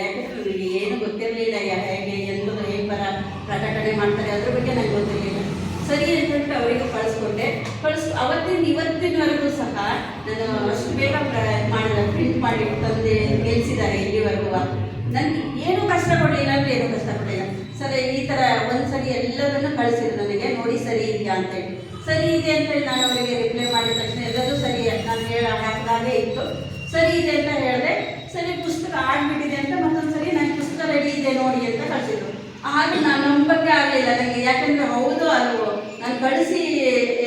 ಯಾಕಂದ್ರೆ ಏನು ಗೊತ್ತಿರಲಿಲ್ಲ ಹೇಗೆ ಎಂದು ಹೇಗೆ ಬರ ಪ್ರಕಟಣೆ ಮಾಡ್ತಾರೆ, ಅದ್ರ ಬಗ್ಗೆ ನನಗೆ ಗೊತ್ತಿರಲಿಲ್ಲ. ಸರಿ ಅಂತ ಹೇಳ್ಬಿಟ್ಟು ಅವರಿಗೆ ಕಳಿಸ್ಕೊಟ್ಟೆ ಕಳಿಸ್ ಅವತ್ತಿನ ಇವತ್ತಿನವರೆಗೂ ಸಹ ನಾನು ಅಷ್ಟು ಬೇಗ ಮಾಡಿಲ್ಲ ಪ್ರಿಂಟ್ ಮಾಡಿ ತಂದೆ ಗೆಲ್ಸಿದ್ದಾರೆ ಇಲ್ಲಿವರೆಗೂ ನನಗೆ ಏನೂ ಕಷ್ಟ ಕೊಡಲಿಲ್ಲ ಅಂದ್ರೆ ಏನೂ ಕಷ್ಟ ಕೊಡಲಿಲ್ಲ. ಸರಿ, ಈ ಥರ ಒಂದ್ಸರಿ ಎಲ್ಲದನ್ನು ಕಳಿಸಿದ್ರು ನನಗೆ, ನೋಡಿ ಸರಿ ಇದೆಯಾ ಅಂತೇಳಿ. ಸರಿ ಇದೆ ಅಂತೇಳಿ ನಾನು ಅವರಿಗೆ ರಿಪ್ಲೈ ಮಾಡಿದ ತಕ್ಷಣ ಎಲ್ಲದೂ ಸರಿ, ನಾನು ಹೇಳ ಹಾಕಿದಾಗೆ ಇತ್ತು. ಸರಿ ಇದೆ ಅಂತ ಹೇಳಿದೆ ಸರಿ, ಪುಸ್ತಕ ಆಗ್ಬಿಟ್ಟಿದೆ ಅಂತ ಮತ್ತೊಂದ್ಸರಿ ಸರಿ ನನಗೆ ಪುಸ್ತಕ ರೆಡಿ ಇದೆ ನೋಡಿ ಅಂತ ಕಳಿಸಿದ್ರು. ಹಾಗೆ ನಾನು ನಂಬಕ್ಕೆ ಆಗಲಿಲ್ಲ ನನಗೆ ಯಾಕಂದ್ರೆ ಹೌದು ಅದು, ನಾನು ಕಳಿಸಿ,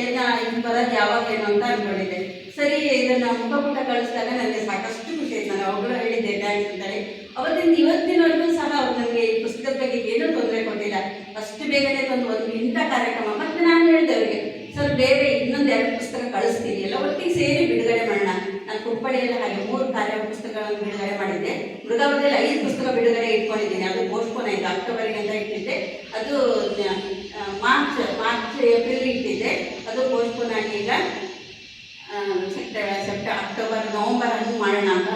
ಏನ ಇದು ಬರೋದು ಯಾವಾಗ ಏನು ಅಂತ ಅನ್ಕೊಂಡಿದ್ದೆ. ಸರಿ, ಇದನ್ನು ಮುಖಪುಟ ಕಳಿಸಿದಾಗ ನನಗೆ ಸಾಕಷ್ಟು ಖುಷಿ ಆಯ್ತು. ನಾನು ಅವಾಗಲೂ ಹೇಳಿದ್ದೆ ಥ್ಯಾಂಕ್ಸ್ ಅಂತೇಳಿ ಅವತ್ತಿನ ಇವತ್ತಿನವರೆಗೂ ಸಹ ಅವ್ರು ನನಗೆ ಈ ಪುಸ್ತಕದ ಬಗ್ಗೆ ಏನೂ ತೊಂದರೆ ಕೊಟ್ಟಿಲ್ಲ. ಅಷ್ಟು ಬೇಗನೆ ತಂದು ಒಂದು ಇಂಥ ಕಾರ್ಯಕ್ರಮ. ಮತ್ತೆ ನಾನು ಹೇಳಿದೆ ಅವರಿಗೆ, ಸರ್, ಬೇರೆ ಇನ್ನೊಂದು ಎರಡು ಪುಸ್ತಕ ಕಳಿಸ್ತೀನಿ. ಎಲ್ಲ ಒಟ್ಟಿಗೆ ಸೇರಿ ಬಿಡುಗಡೆ ಮಾಡೋಣ. ಕುಪ್ಪಳಿಯಲ್ಲಿ ಹಾಗೆ ಮೂರು ಕಾರ್ಯ ಪುಸ್ತಕಗಳನ್ನು ಬಿಡುಗಡೆ ಮಾಡಿದ್ದೆ. ಮೃಗಾವಧಿಯಲ್ಲಿ ಐದು ಪುಸ್ತಕ ಬಿಡುಗಡೆ ಇಟ್ಕೊಂಡಿದ್ದೀನಿ. ಅದು ಪೋಸ್ಟ್ಪೋನ್ ಆಯಿತು. ಅಕ್ಟೋಬರ್ಗೆ ಅಂತ ಇಟ್ಟಿದ್ದೆ. ಅದು ಮಾರ್ಚ್ ಮಾರ್ಚ್ ಏಪ್ರಿಲ್ ಇಟ್ಟಿದ್ದೆ ಅದು ಪೋಸ್ಟ್ಪೋನ್ ಆಗಿ ಈಗ ಸೆಪ್ಟೆಂಬರ್ ಸೆಪ್ಟ ಅಕ್ಟೋಬರ್ ನವಂಬರ್ ಹಂಗೆ ಮಾಡೋಣ ಅಂತ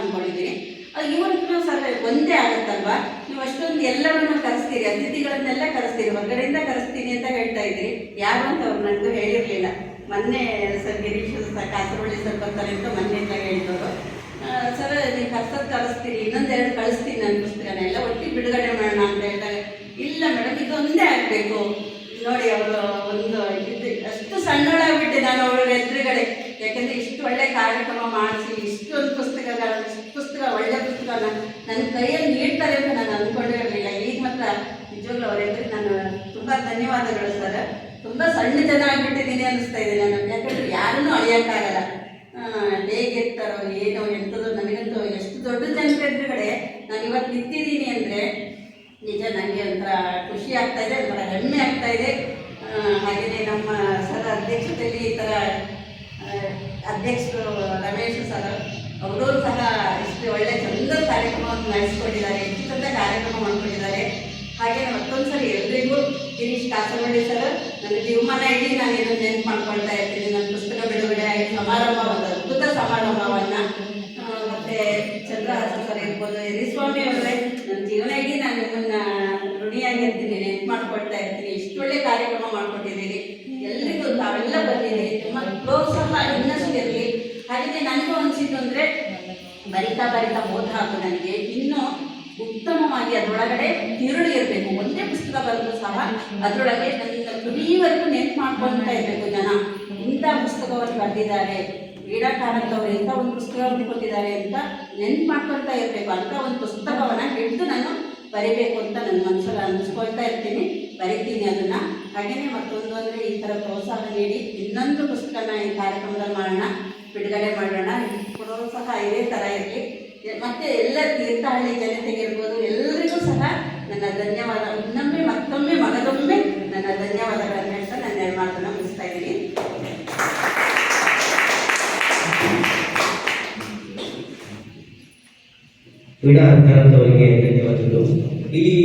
ಇವತ್ತು ಸರ್ ಒಂದೇ ಆಗುತ್ತಲ್ವಾ? ನೀವು ಅಷ್ಟೊಂದು ಎಲ್ಲರನ್ನು ಕರೆಸ್ತೀರಿ, ಅತಿಥಿಗಳನ್ನೆಲ್ಲ ಕರೆಸ್ತೀರಿ, ಹೊರಗಡೆಯಿಂದ ಕರೆಸ್ತೀನಿ ಅಂತ ಹೇಳ್ತಾ ಇದ್ರಿ ಯಾರು ಅಂತ ಅವ್ರು ನನಗೂ ಹೇಳಿರಲಿಲ್ಲ. ಮೊನ್ನೆ sir Girish sir Kasaravalli sir ಬರ್ತಾರೆ ಅಂತ ಮೊನ್ನೆಯಿಂದ ಹೇಳಿದವರು. ಸರ್, ನೀವು ಕರ್ಸೋದು ಕಳಿಸ್ತೀರಿ ಇನ್ನೊಂದೆರಡು ಕಳಿಸ್ತೀನಿ ನನ್ನ ಪುಸ್ತಕನ. ಎಲ್ಲ ಒಟ್ಟಿಗೆ ಬಿಡುಗಡೆ ಮಾಡೋಣ ಅಂತ ಹೇಳ್ತಾರೆ. ಇಲ್ಲ ಮೇಡಮ್, ಇದೊಂದೇ ಆಗಬೇಕು. ನೋಡಿ, ಅವರು ಒಂದು ಇದು ಅಷ್ಟು ಸಣ್ಣಳಾಗ್ಬಿಟ್ಟೆ ನಾನು ಅವಳ ಎದುರುಗಡೆ ಯಾಕಂದ್ರೆ ಇಷ್ಟು ಒಳ್ಳೆ ಕಾರ್ಯಕ್ರಮ ಮಾಡಿಸಿ, ಇಷ್ಟೊಂದು ಪುಸ್ತಕಗಳ ಪುಸ್ತಕ, ಒಳ್ಳೆ ಪುಸ್ತಕನ ನನ್ನ ಕೈಯಲ್ಲಿ ನೀಡ್ತಾರೆ ಅಂತ ನಾನು ಅಂದ್ಕೊಂಡಿರಲಿಲ್ಲ ಈಗ ಮಾತ್ರ ನಿಜವಾಗ್ಲೂ ಅವ್ರ ಎದುರು ನಾನು ತುಂಬ ಧನ್ಯವಾದಗಳು ಸರ್. ತುಂಬ ಸಣ್ಣ ಜನ ಆಗ್ಬಿಟ್ಟಿದ್ದೀನಿ ಅನಿಸ್ತಾ ಇದೆ ನಾನು ಯಾಕಂದ್ರೆ ಯಾರನ್ನೂ ಅಳಿಯೋಕ್ಕಾಗಲ್ಲ. ಹೇಗಿರ್ತಾರೋ ಏನೋ ಎಂಥದ್ದು ನನಗಂತೂ ಎಷ್ಟು ದೊಡ್ಡ ಜನರ ಎದುರುಗಡೆ ನಾನು ಇವತ್ತು ನಿಂತಿದ್ದೀನಿ ಅಂದರೆ ನಿಜ ನನಗೆ ಒಂಥರ ಖುಷಿ ಆಗ್ತಾ ಇದೆ, ಒಂಥರ ಹೆಮ್ಮೆ ಆಗ್ತಾ ಇದೆ. ಹಾಗೆಯೇ ನಮ್ಮ ಸರ್ ಅಧ್ಯಕ್ಷತೆಯಲ್ಲಿ ಈ ಥರ ಅಧ್ಯಕ್ಷರು ರಮೇಶ್ ಸರ್ ಅವರು ಸಹ ಇಷ್ಟು ಒಳ್ಳೆ ಚಂದ ಕಾರ್ಯಕ್ರಮವನ್ನು ನಡೆಸ್ಕೊಂಡಿದ್ದಾರೆ ಎಷ್ಟು ಚಂದ ಕಾರ್ಯಕ್ರಮ ಮಾಡಿಕೊಂಡಿದ್ದಾರೆ. ಹಾಗೆ ಮತ್ತೊಂದು ಸರಿ ಎಲ್ರಿಗೂ ಗಿರೀಶ್ ಕಾಸರವಳ್ಳಿ ಸರ್ ನನ್ನ ಜೀವಮಾನ ಇಡೀ ನಾನು ಇದನ್ನು ನೆನ್ಪು ಮಾಡ್ಕೊಳ್ತಾ ಇರ್ತೀನಿ. ನನ್ನ ಪುಸ್ತಕ ಬಿಡುಗಡೆ ಆಗಿ ಸಮಾರಂಭ ಒಂದು ಅದ್ಭುತ ಸಮಾರಂಭವನ್ನು ಮತ್ತೆ ಚಂದ್ರಹಾಸ ಸರ್ ಇರ್ಬೋದು, ಯರಿಸ್ವಾಮಿ ಅವರೇ, ನನ್ನ ಜೀವನ ಇಡೀ ನಾನು ನಿಮ್ಮನ್ನ ಋಣಿಯಾಗಿರ್ತೀನಿ ನೆನ್ಪು ಮಾಡ್ಕೊಳ್ತಾ ಇರ್ತೀನಿ. ಇಷ್ಟು ಒಳ್ಳೆ ಕಾರ್ಯಕ್ರಮ ಮಾಡ್ಕೊಟ್ಟಿದ್ದೀರಿ. ಪ್ರೋತ್ಸಾಹ ಇನ್ನಷ್ಟು ಇರಲಿ ಹಾಗೆಯೇ ನನಗೂ ಅನಿಸಿತು ಅಂದರೆ ಬರಿತಾ ಬರಿತಾ ಓದ್ ಹಾಕು ನನಗೆ ಇನ್ನೂ ಉತ್ತಮವಾಗಿ ಅದರೊಳಗಡೆ ತಿರುಳು ಇರಬೇಕು. ಒಂದೇ ಪುಸ್ತಕ ಬರೆದು ಸಹ ಅದರೊಳಗೆ ನನ್ನ ಕುಡಿಯವರೆಗೂ ನೆನ್ಪು ಮಾಡ್ಕೊಳ್ತಾ ಇರಬೇಕು ಜನ. ಇಂಥ ಪುಸ್ತಕವನ್ನು ಬರೆದಿದ್ದಾರೆ ಕ್ರೀಡಾಕಾರಕ್ಕೆ ಅವರು ಎಂಥ ಒಂದು ಪುಸ್ತಕವನ್ನು ಕೊಟ್ಟಿದ್ದಾರೆ ಅಂತ ನೆನ್ಪು ಮಾಡ್ಕೊಳ್ತಾ ಇರಬೇಕು. ಅಂತ ಒಂದು ಪುಸ್ತಕವನ್ನು ಹಿಡಿದು ನಾನು ಬರೀಬೇಕು ಅಂತ ನನ್ನ ಮನಸ್ಸಲ್ಲಿ ಅನಿಸ್ಕೊಳ್ತಾ ಇರ್ತೀನಿ. ಬರಿತೀನಿ ಅದನ್ನ. ಹಾಗೆಯೇ ಮತ್ತೊಂದು ಅಂದರೆ ಈ ಥರ ಪ್ರೋತ್ಸಾಹ ನೀಡಿ ಇನ್ನೊಂದು ಪುಸ್ತಕನ ಈ ಕಾರ್ಯಕ್ರಮದಲ್ಲಿ ಮಾಡೋಣ, ಬಿಡುಗಡೆ ಮಾಡೋಣ. ಪ್ರೋತ್ಸಾಹ ಇದೇ ಥರ ಇರಲಿ. ಮತ್ತೆ ಎಲ್ಲ ತೀರ್ಥಹಳ್ಳಿ ಜನತೆಗೆ ಇರ್ಬೋದು ಎಲ್ಲರಿಗೂ ಸಹ ನನ್ನ ಧನ್ಯವಾದ. ಇನ್ನೊಮ್ಮೆ ಮತ್ತೊಮ್ಮೆ ಮಗದೊಮ್ಮೆ ನನ್ನ ಧನ್ಯವಾದಗಳನ್ನು ಹೇಳ್ತಾ ನನ್ನ ಎರಡು ಮುಗಿಸ್ತಾ ಇದ್ದೀನಿ. ಕ್ರೀಡಾ ಧನ್ಯವಾದಗಳು. ಇಲ್ಲಿ